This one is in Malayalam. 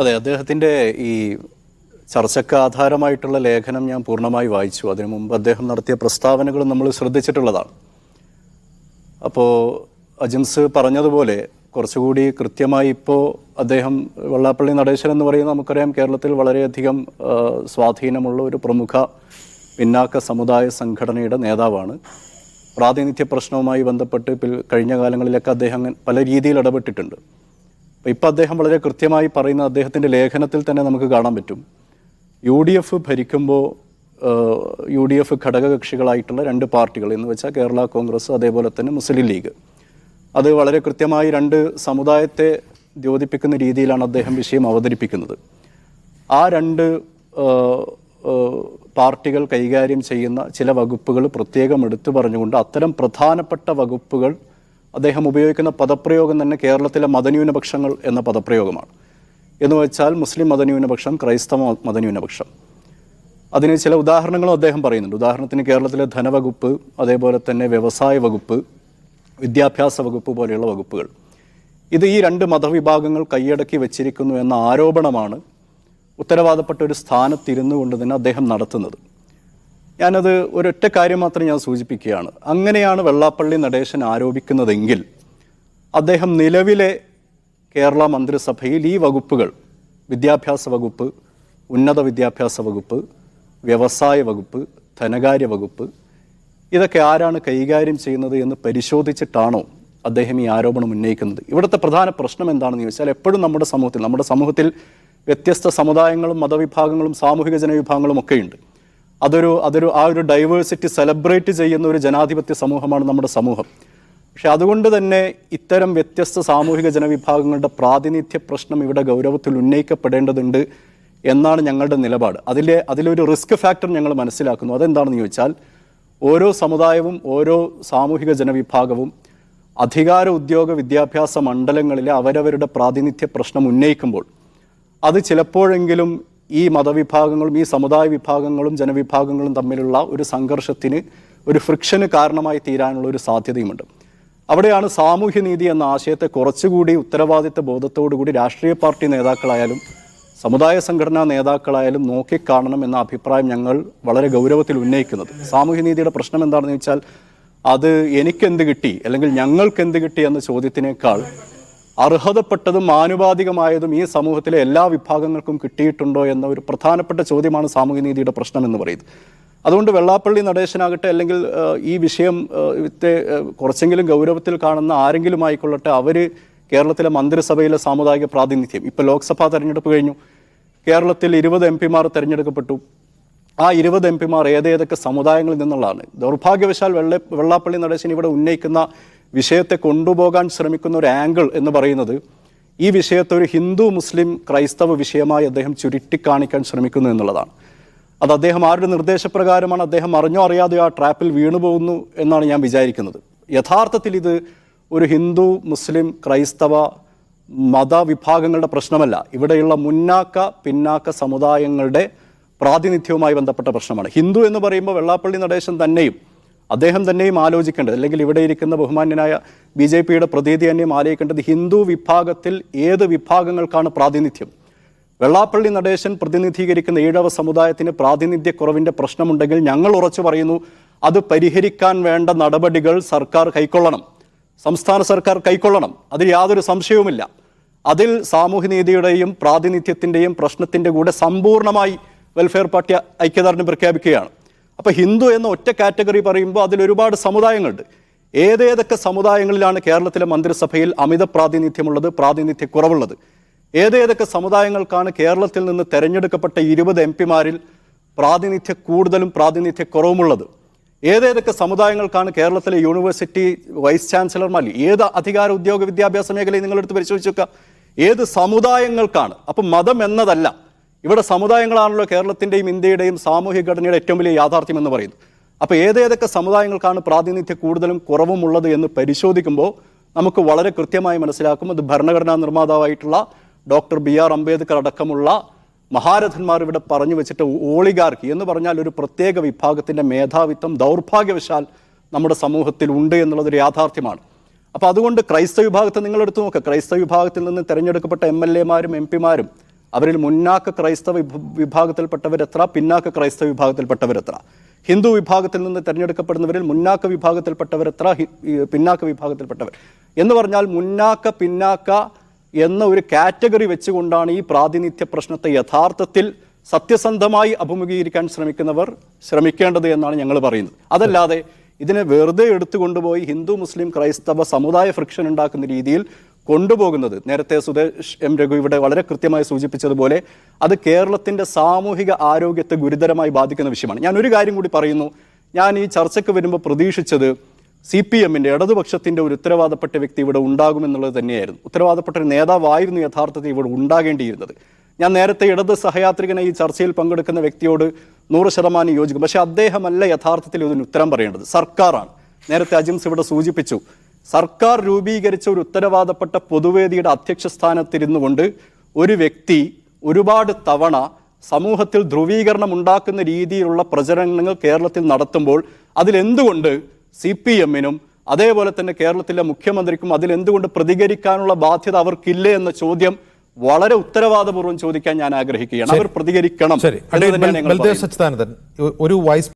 അതെ അദ്ദേഹത്തിന്റെ ഈ ചർച്ചയ്ക്ക് ആധാരമായിട്ടുള്ള ലേഖനം ഞാൻ പൂർണമായി വായിച്ചു. അതിനു മുമ്പ് അദ്ദേഹം നടത്തിയ പ്രസ്താവനകൾ നമ്മൾ ശ്രദ്ധിച്ചിട്ടുള്ളതാണ്. അപ്പോൾ അജിംസ് പറഞ്ഞതുപോലെ കുറച്ചുകൂടി കൃത്യമായി ഇപ്പോൾ അദ്ദേഹം വെള്ളാപ്പള്ളി നടേശൻ എന്ന് പറയുന്നത് നമുക്കറിയാം കേരളത്തിൽ വളരെയധികം സ്വാധീനമുള്ള ഒരു പ്രമുഖ പിന്നാക്ക സമുദായ സംഘടനയുടെ നേതാവാണ്. പ്രാതിനിധ്യ പ്രശ്നവുമായി ബന്ധപ്പെട്ട് കഴിഞ്ഞ കാലങ്ങളിലൊക്കെ അദ്ദേഹം പല രീതിയിൽ ഇടപെട്ടിട്ടുണ്ട്. ഇപ്പോൾ അദ്ദേഹം വളരെ കൃത്യമായി പറയുന്ന അദ്ദേഹത്തിന്റെ ലേഖനത്തിൽ തന്നെ നമുക്ക് കാണാൻ പറ്റും. യു ഡി എഫ് ഭരിക്കുമ്പോൾ യു ഡി എഫ് ഘടകകക്ഷികളായിട്ടുള്ള രണ്ട് പാർട്ടികൾ എന്ന് വെച്ചാൽ കേരള കോൺഗ്രസ് അതേപോലെ തന്നെ മുസ്ലിം ലീഗ്. അത് വളരെ കൃത്യമായി രണ്ട് സമുദായത്തെ ദ്യോതിപ്പിക്കുന്ന രീതിയിലാണ് അദ്ദേഹം വിഷയം അവതരിപ്പിക്കുന്നത്. ആ രണ്ട് പാർട്ടികൾ കൈകാര്യം ചെയ്യുന്ന ചില വകുപ്പുകൾ പ്രത്യേകം എടുത്തു പറഞ്ഞുകൊണ്ട് അത്തരം പ്രധാനപ്പെട്ട വകുപ്പുകൾ അദ്ദേഹം ഉപയോഗിക്കുന്ന പദപ്രയോഗം തന്നെ കേരളത്തിലെ മതന്യൂനപക്ഷങ്ങൾ എന്ന പദപ്രയോഗമാണ്. എന്ന് വെച്ചാൽ മുസ്ലിം മതന്യൂനപക്ഷം ക്രൈസ്തവ മതന്യൂനപക്ഷം. അതിന് ചില ഉദാഹരണങ്ങളും അദ്ദേഹം പറയുന്നുണ്ട്. ഉദാഹരണത്തിന് കേരളത്തിലെ ധനവകുപ്പ് അതേപോലെ തന്നെ വ്യവസായ വകുപ്പ് വിദ്യാഭ്യാസ വകുപ്പ് പോലെയുള്ള വകുപ്പുകൾ. ഇത് ഈ രണ്ട് മതവിഭാഗങ്ങൾ കൈയടക്കി വെച്ചിരിക്കുന്നു എന്ന ആരോപണമാണ് ഉത്തരവാദപ്പെട്ട ഒരു സ്ഥാനത്തിരുന്നു കൊണ്ട് തന്നെ അദ്ദേഹം നടത്തുന്നത്. ഞാനത് ഒരൊറ്റ കാര്യം മാത്രം ഞാൻ സൂചിപ്പിക്കുകയാണ്. അങ്ങനെയാണ് വെള്ളാപ്പള്ളി നടേശൻ ആരോപിക്കുന്നതെങ്കിൽ അദ്ദേഹം നിലവിലെ കേരള മന്ത്രിസഭയിൽ ഈ വകുപ്പുകൾ വിദ്യാഭ്യാസ വകുപ്പ് ഉന്നത വിദ്യാഭ്യാസ വകുപ്പ് വ്യവസായ വകുപ്പ് ധനകാര്യ വകുപ്പ് ഇതൊക്കെ ആരാണ് കൈകാര്യം ചെയ്യുന്നത് എന്ന് പരിശോധിച്ചിട്ടാണോ അദ്ദേഹം ഈ ആരോപണം ഉന്നയിക്കുന്നത്? ഇവിടുത്തെ പ്രധാന പ്രശ്നം എന്താണെന്ന് ചോദിച്ചാൽ എപ്പോഴും നമ്മുടെ സമൂഹത്തിൽ നമ്മുടെ സമൂഹത്തിൽ വ്യത്യസ്ത സമുദായങ്ങളും മതവിഭാഗങ്ങളും സാമൂഹിക ജനവിഭാഗങ്ങളും ഒക്കെയുണ്ട്. അതൊരു അതൊരു ആ ഒരു ഡൈവേഴ്സിറ്റി സെലിബ്രേറ്റ് ചെയ്യുന്ന ഒരു ജനാധിപത്യ സമൂഹമാണ് നമ്മുടെ സമൂഹം. പക്ഷെ അതുകൊണ്ട് തന്നെ ഇത്തരം വ്യത്യസ്ത സാമൂഹിക ജനവിഭാഗങ്ങളുടെ പ്രാതിനിധ്യ പ്രശ്നം ഇവിടെ ഗൗരവത്തിൽ ഉന്നയിക്കപ്പെടേണ്ടതുണ്ട് എന്നാണ് ഞങ്ങളുടെ നിലപാട്. അതിലെ അതിലൊരു റിസ്ക് ഫാക്ടർ ഞങ്ങൾ മനസ്സിലാക്കുന്നു. അതെന്താണെന്ന് ചോദിച്ചാൽ ഓരോ സമുദായവും ഓരോ സാമൂഹിക ജനവിഭാഗവും അധികാര ഉദ്യോഗ വിദ്യാഭ്യാസ മണ്ഡലങ്ങളിലെ അവരവരുടെ പ്രാതിനിധ്യ പ്രശ്നം ഉന്നയിക്കുമ്പോൾ അത് ചിലപ്പോഴെങ്കിലും ഈ മതവിഭാഗങ്ങളും ഈ സമുദായ വിഭാഗങ്ങളും ജനവിഭാഗങ്ങളും തമ്മിലുള്ള ഒരു സംഘർഷത്തിന് ഒരു ഫ്രിക്ഷന് കാരണമായി തീരാനുള്ള ഒരു സാധ്യതയുമുണ്ട്. അവിടെയാണ് സാമൂഹ്യനീതി എന്ന ആശയത്തെ കുറച്ചുകൂടി ഉത്തരവാദിത്ത ബോധത്തോടുകൂടി രാഷ്ട്രീയ പാർട്ടി നേതാക്കളായാലും സമുദായ സംഘടനാ നേതാക്കളായാലും നോക്കിക്കാണണം എന്ന അഭിപ്രായം ഞങ്ങൾ വളരെ ഗൗരവത്തിൽ ഉന്നയിക്കുന്നത്. സാമൂഹ്യനീതിയുടെ പ്രശ്നം എന്താണെന്ന് വെച്ചാൽ അത് എനിക്കെന്ത് കിട്ടി അല്ലെങ്കിൽ ഞങ്ങൾക്ക് എന്ത് കിട്ടി എന്ന ചോദ്യത്തിനേക്കാൾ അർഹതപ്പെട്ടതും ആനുപാതികമായതും ഈ സമൂഹത്തിലെ എല്ലാ വിഭാഗങ്ങൾക്കും കിട്ടിയിട്ടുണ്ടോ എന്ന ഒരു പ്രധാനപ്പെട്ട ചോദ്യമാണ് സാമൂഹ്യനീതിയുടെ പ്രശ്നം എന്ന് പറയുന്നത്. അതുകൊണ്ട് വെള്ളാപ്പള്ളി നടേശനാകട്ടെ അല്ലെങ്കിൽ ഈ വിഷയം കുറച്ചെങ്കിലും ഗൗരവത്തിൽ കാണുന്ന ആരെങ്കിലും ആയിക്കൊള്ളട്ടെ അവർ കേരളത്തിലെ മന്ത്രിസഭയിലെ സാമുദായിക പ്രാതിനിധ്യം. ഇപ്പോൾ ലോക്സഭാ തെരഞ്ഞെടുപ്പ് കഴിഞ്ഞു. കേരളത്തിൽ ഇരുപത് എം പിമാർ തെരഞ്ഞെടുക്കപ്പെട്ടു. ആ ഇരുപത് എം പിമാർ ഏതേതൊക്കെ സമുദായങ്ങളിൽ നിന്നുള്ളതാണ്. ദൗർഭാഗ്യവശാൽ വെള്ള വെള്ളാപ്പള്ളി നടേശൻ ഇവിടെ ഉന്നയിക്കുന്ന വിഷയത്തെ കൊണ്ടുപോകാൻ ശ്രമിക്കുന്ന ഒരു ആംഗിൾ എന്ന് പറയുന്നത് ഈ വിഷയത്തെ ഒരു ഹിന്ദു മുസ്ലിം ക്രൈസ്തവ വിഷയമായി അദ്ദേഹം ചുരുട്ടിക്കാണിക്കാൻ ശ്രമിക്കുന്നു എന്നുള്ളതാണ്. അത് അദ്ദേഹം ആരുടെ നിർദ്ദേശപ്രകാരമാണ് അദ്ദേഹം അറിഞ്ഞോ അറിയാതെയോ ആ ട്രാപ്പിൽ വീണുപോകുന്നു എന്നാണ് ഞാൻ വിചാരിക്കുന്നത്. യഥാർത്ഥത്തിൽ ഇത് ഒരു ഹിന്ദു മുസ്ലിം ക്രൈസ്തവ മതവിഭാഗങ്ങളുടെ പ്രശ്നമല്ല. ഇവിടെയുള്ള മുന്നാക്ക പിന്നാക്ക സമുദായങ്ങളുടെ പ്രാതിനിധ്യവുമായി ബന്ധപ്പെട്ട പ്രശ്നമാണ്. ഹിന്ദു എന്ന് പറയുമ്പോൾ വെള്ളാപ്പള്ളി നടേശൻ തന്നെയും അദ്ദേഹം തന്നെയും ആലോചിക്കേണ്ടത് അല്ലെങ്കിൽ ഇവിടെ ഇരിക്കുന്ന ബഹുമാന്യനായ ബി ജെ പിയുടെ പ്രതീതി തന്നെയും ആലോചിക്കേണ്ടത് ഹിന്ദു വിഭാഗത്തിൽ ഏത് വിഭാഗങ്ങൾക്കാണ് പ്രാതിനിധ്യം? വെള്ളാപ്പള്ളി നടേശൻ പ്രതിനിധീകരിക്കുന്ന ഈഴവ സമുദായത്തിന് പ്രാതിനിധ്യക്കുറവിന്റെ പ്രശ്നമുണ്ടെങ്കിൽ ഞങ്ങൾ ഉറച്ചു പറയുന്നു അത് പരിഹരിക്കാൻ വേണ്ട നടപടികൾ സർക്കാർ കൈക്കൊള്ളണം. സംസ്ഥാന സർക്കാർ കൈക്കൊള്ളണം. അതിൽ യാതൊരു സംശയവുമില്ല. അതിൽ സാമൂഹ്യനീതിയുടെയും പ്രാതിനിധ്യത്തിന്റെയും പ്രശ്നത്തിന്റെ കൂടെ സമ്പൂർണമായി വെൽഫെയർ പാർട്ടി ഐക്യദാർഢ്യം പ്രഖ്യാപിക്കുകയാണ്. അപ്പൊ ഹിന്ദു എന്ന ഒറ്റ കാറ്റഗറി പറയുമ്പോൾ അതിൽ ഒരുപാട് സമുദായങ്ങളുണ്ട്. ഏതേതൊക്കെ സമുദായങ്ങളിലാണ് കേരളത്തിലെ മന്ത്രിസഭയിൽ അമിത പ്രാതിനിധ്യമുള്ളത് പ്രാതിനിധ്യക്കുറവുള്ളത്? ഏതേതൊക്കെ സമുദായങ്ങൾക്കാണ് കേരളത്തിൽ നിന്ന് തെരഞ്ഞെടുക്കപ്പെട്ട ഇരുപത് എം പിമാരിൽ പ്രാതിനിധ്യ കൂടുതലും പ്രാതിനിധ്യ കുറവുമുള്ളത് ഏതേതൊക്കെ സമുദായങ്ങൾക്കാണ് കേരളത്തിലെ യൂണിവേഴ്സിറ്റി വൈസ് ചാൻസലർമാർ ഏത് അധികാര ഉദ്യോഗ വിദ്യാഭ്യാസ മേഖലയിൽ നിങ്ങളെടുത്ത് പരിശോധിച്ചു നോക്കുക? ഏത് സമുദായങ്ങൾക്കാണ്? അപ്പം മതം എന്നതല്ല. ഇവിടെ സമുദായങ്ങളാണല്ലോ കേരളത്തിന്റെയും ഇന്ത്യയുടെയും സാമൂഹിക ഘടനയുടെ ഏറ്റവും വലിയ യാഥാർത്ഥ്യം എന്ന് പറയുന്നത്. അപ്പോൾ ഏതേതൊക്കെ സമുദായങ്ങൾക്കാണ് പ്രാതിനിധ്യം കൂടുതലും കുറവും ഉള്ളത് എന്ന് പരിശോധിക്കുമ്പോൾ നമുക്ക് വളരെ കൃത്യമായി മനസ്സിലാക്കും. അത് ഭരണഘടനാ നിർമ്മാതാവായിട്ടുള്ള ഡോക്ടർ ബി ആർ അംബേദ്കർ അടക്കമുള്ള മഹാരഥന്മാർ ഇവിടെ പറഞ്ഞു വെച്ചിട്ട് ഓളിഗാർക്കി എന്ന് പറഞ്ഞാൽ ഒരു പ്രത്യേക വിഭാഗത്തിന്റെ മേധാവിത്വം ദൗർഭാഗ്യവശാൽ നമ്മുടെ സമൂഹത്തിൽ ഉണ്ട് എന്നുള്ളതൊരു യാഥാർത്ഥ്യമാണ്. അപ്പോൾ അതുകൊണ്ട് ക്രൈസ്തവ വിഭാഗത്തെ നിങ്ങളെടുത്ത് നോക്കുക ക്രൈസ്തവ വിഭാഗത്തിൽ നിന്ന് തിരഞ്ഞെടുക്കപ്പെട്ട എം എൽ എമാരും എം പിമാരും അവരിൽ മുന്നാക്ക ക്രൈസ്തവ വിഭ- വിഭാഗത്തിൽപ്പെട്ടവരെത്ര പിന്നാക്ക ക്രൈസ്തവ വിഭാഗത്തിൽപ്പെട്ടവരെത്ര ഹിന്ദു വിഭാഗത്തിൽ നിന്ന് തിരഞ്ഞെടുക്കപ്പെടുന്നവരിൽ മുന്നാക്ക വിഭാഗത്തിൽപ്പെട്ടവരെത്ര പിന്നാക്ക വിഭാഗത്തിൽപ്പെട്ടവർ? എന്ന് പറഞ്ഞാൽ മുന്നാക്ക പിന്നാക്ക എന്ന ഒരു കാറ്റഗറി വെച്ചുകൊണ്ടാണ് ഈ പ്രാതിനിധ്യ പ്രശ്നത്തെ യഥാർത്ഥത്തിൽ സത്യസന്ധമായി അഭിമുഖീകരിക്കാൻ ശ്രമിക്കുന്നവർ ശ്രമിക്കേണ്ടത് എന്നാണ് ഞങ്ങൾ പറയുന്നത്. അതല്ലാതെ ഇതിനെ വെറുതെ എടുത്തുകൊണ്ടുപോയി ഹിന്ദു മുസ്ലിം ക്രൈസ്തവ സമുദായ ഫ്രിക്ഷൻ ഉണ്ടാക്കുന്ന രീതിയിൽ കൊണ്ടുപോകുന്നത്. നേരത്തെ സുധേഷ് എം രഘു ഇവിടെ വളരെ കൃത്യമായി സൂചിപ്പിച്ചതുപോലെ അത് കേരളത്തിന്റെ സാമൂഹിക ആരോഗ്യത്തെ ഗുരുതരമായി ബാധിക്കുന്ന വിഷയമാണ്. ഞാൻ ഒരു കാര്യം കൂടി പറയുന്നു. ഞാൻ ഈ ചർച്ചയ്ക്ക് വരുമ്പോൾ പ്രതീക്ഷിച്ചത് സി പി എമ്മിന്റെ ഇടതുപക്ഷത്തിന്റെ ഒരു ഉത്തരവാദപ്പെട്ട വ്യക്തി ഇവിടെ ഉണ്ടാകുമെന്നുള്ളത് തന്നെയായിരുന്നു. ഉത്തരവാദപ്പെട്ട ഒരു നേതാവായിരുന്നു യഥാർത്ഥത്തിൽ ഇവിടെ ഉണ്ടാകേണ്ടിയിരുന്നത്. ഞാൻ നേരത്തെ ഇടത് സഹയാത്രികനെ ഈ ചർച്ചയിൽ പങ്കെടുക്കുന്ന വ്യക്തിയോട് നൂറ് ശതമാനം യോജിക്കും. പക്ഷേ അദ്ദേഹമല്ല യഥാർത്ഥത്തിൽ ഇതിന് ഉത്തരം പറയേണ്ടത്. സർക്കാരാണ്. നേരത്തെ അജിംസ് ഇവിടെ സൂചിപ്പിച്ചു. സർക്കാർ രൂപീകരിച്ച ഒരു ഉത്തരവാദപ്പെട്ട പൊതുവേദിയുടെ അധ്യക്ഷ സ്ഥാനത്തിരുന്നു കൊണ്ട് ഒരു വ്യക്തി ഒരുപാട് തവണ സമൂഹത്തിൽ ധ്രുവീകരണം ഉണ്ടാക്കുന്ന രീതിയിലുള്ള പ്രചരണങ്ങൾ കേരളത്തിൽ നടത്തുമ്പോൾ അതിലെന്തുകൊണ്ട് സി പി എമ്മിനും അതേപോലെ തന്നെ കേരളത്തിലെ മുഖ്യമന്ത്രിക്കും അതിലെന്തുകൊണ്ട് പ്രതികരിക്കാനുള്ള ബാധ്യത അവർക്കില്ലേ എന്ന ചോദ്യം വളരെ ഉത്തരവാദപൂർവം ചോദിക്കാൻ ഞാൻ ആഗ്രഹിക്കുകയാണ്. അവർ പ്രതികരിക്കണം ഒരു വൈസ്